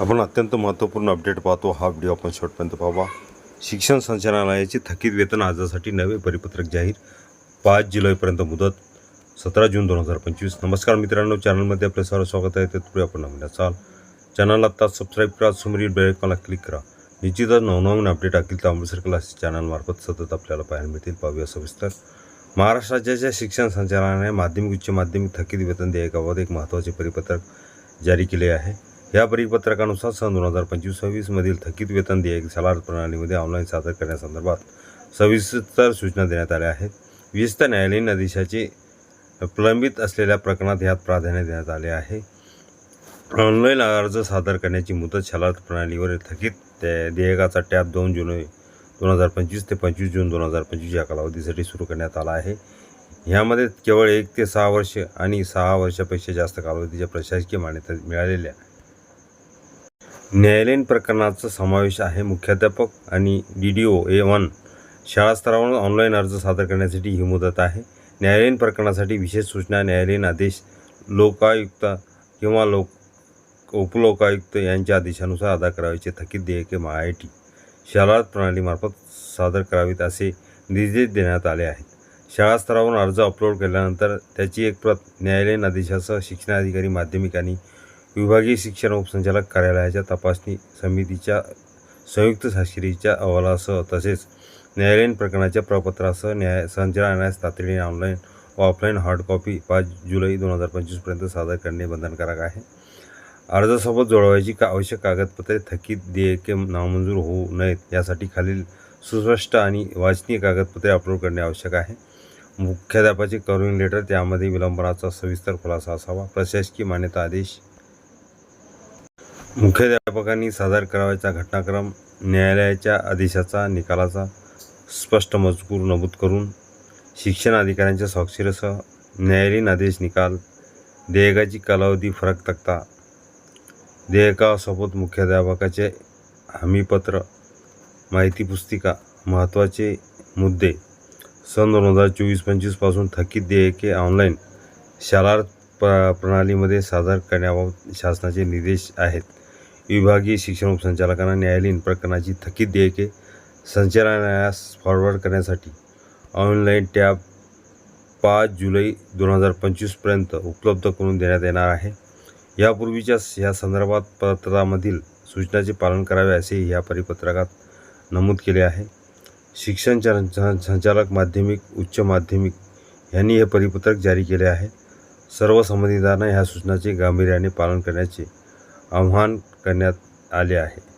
आपण अत्यंत महत्त्वपूर्ण अपडेट पाहतो. हा व्हिडिओ आपण शेवटपर्यंत पाहावा शिक्षण संचालनालयाचे थकीत वेतन अर्जासाठी नवे परिपत्रक जाहीर. पाच जुलैपर्यंत मुदत सतरा जून दोन हजार पंचवीस. नमस्कार मित्रांनो चॅनलमध्ये आपलं सर्व स्वागत आहे. तत्पूर्वी आपण नवीन असाल चॅनलला आत्ता सबस्क्राईब करा समोरील बेलकॉनला क्लिक करा. निश्चितच नवनवीन अपडेट आतील तर अमृतसर क्लासेस चॅनलमार्फत सतत आपल्याला पाहायला मिळतील. पाहूया सविस्तर. महाराष्ट्र राज्याच्या शिक्षण संचालनाने माध्यमिक उच्च माध्यमिक थकीत वेतन देयकाबाबत एक महत्त्वाचे परिपत्रक जारी केले आहे. या परिपत्रकानुसार सन दोन हजार पंचवीस सव्वीसमधील थकीत वेतन देयक सलार प्रणालीमध्ये ऑनलाईन सादर करण्यासंदर्भात सविस्तर सूचना देण्यात आल्या आहेत. विशेषतः न्यायालयीन आदेशाचे प्रलंबित असलेल्या प्रकरणात यात प्राधान्य देण्यात आले आहे. ऑनलाईन अर्ज सादर करण्याची मुदत शलात प्रणालीवर थकीत दे- देयकाचा टॅब दोन जुलै दोन हजार पंचवीस ते पंचवीस जून दोन हजार पंचवीस या कालावधीसाठी सुरू करण्यात आला आहे. ह्यामध्ये केवळ एक ते सहा वर्ष आणि सहा वर्षापेक्षा जास्त कालावधीच्या प्रशासकीय मान्यता मिळालेल्या न्यायालयीन प्रकरणाचा समावेश आहे मुख्याध्यापक आणि D D O A one शाळा स्तरावर ऑनलाईन अर्ज सादर करण्यासाठी ही मुदत आहे. न्यायालयीन प्रकरणासाठी विशेष सूचना न्यायालयीन आदेश लोकायुक्त किंवा लोक उपलोकायुक्त यांच्या आदेशानुसार अदा करावयाचे थकीत देयके आय टी शाळा प्रणालीमार्फत सादर करावीत असे निर्देश देण्यात आले आहेत. शाळा स्तरावरून अर्ज अपलोड केल्यानंतर त्याची एक प्रत न्यायालयीन आदेशासह शिक्षणाधिकारी माध्यमिक आणि विभागीय शिक्षण उपसंचालक कार्यालयाच्या तपासणी समितीच्या संयुक्त साक्षरीच्या अहवालासह तसेच न्यायालयीन प्रकरणाच्या प्रपत्रासह न्याय संचालनास तातडीने ऑनलाईन व ऑफलाईन हार्ड कॉपी पाच जुलै दोन हजार पंचवीसपर्यंत सादर करणे बंधनकारक आहे. अर्जासोबत जोडवायची का आवश्यक कागदपत्रे थकीत देयके नामंजूर होऊ नयेत यासाठी खालील सुस्पष्ट आणि वाचनीय कागदपत्रे अपलोड करणे आवश्यक आहे. मुख्याध्यापाचे कव्हरिंग लेटर त्यामध्ये विलंबनाचा सविस्तर खुलासा असावा. प्रशासकीय मान्यता आदेश मुख्याध्यापकांनी सादर करावयाचा घटनाक्रम न्यायालयाच्या आदेशाचा निकालाचा स्पष्ट मजकूर नमूद करून शिक्षण अधिकाऱ्यांच्या स्वाक्षरीसह न्यायालयीन आदेश निकाल देयकाची कालावधी फरक तक्ता देयकासोबत मुख्याध्यापकाचे हमीपत्र माहिती पुस्तिका महत्त्वाचे मुद्दे सन दोन हजार चोवीस पंचवीसपासून थकीत देयके ऑनलाईन शालार प्र प्रणालीमध्ये सादर करण्याबाबत शासनाचे निर्देश आहेत. विभागीय शिक्षण उपसंचालकांना न्यायालयीन प्रकरणाची थकीत देयके संचालनालयास फॉरवर्ड करण्यासाठी ऑनलाईन टॅब पाच जुलै दोन हजार पंचवीसपर्यंत उपलब्ध करून देण्यात येणार आहे. यापूर्वीच्या या संदर्भात पत्रामधील सूचनाचे पालन करावे असे या परिपत्रकात नमूद केले आहे. शिक्षण संचालक माध्यमिक उच्च माध्यमिक यांनी हे परिपत्रक जारी केले आहे. सर्व संबंधितांना ह्या सूचनाचे गांभीर्याने पालन करण्याचे आवाहन करण्यात आले आहे.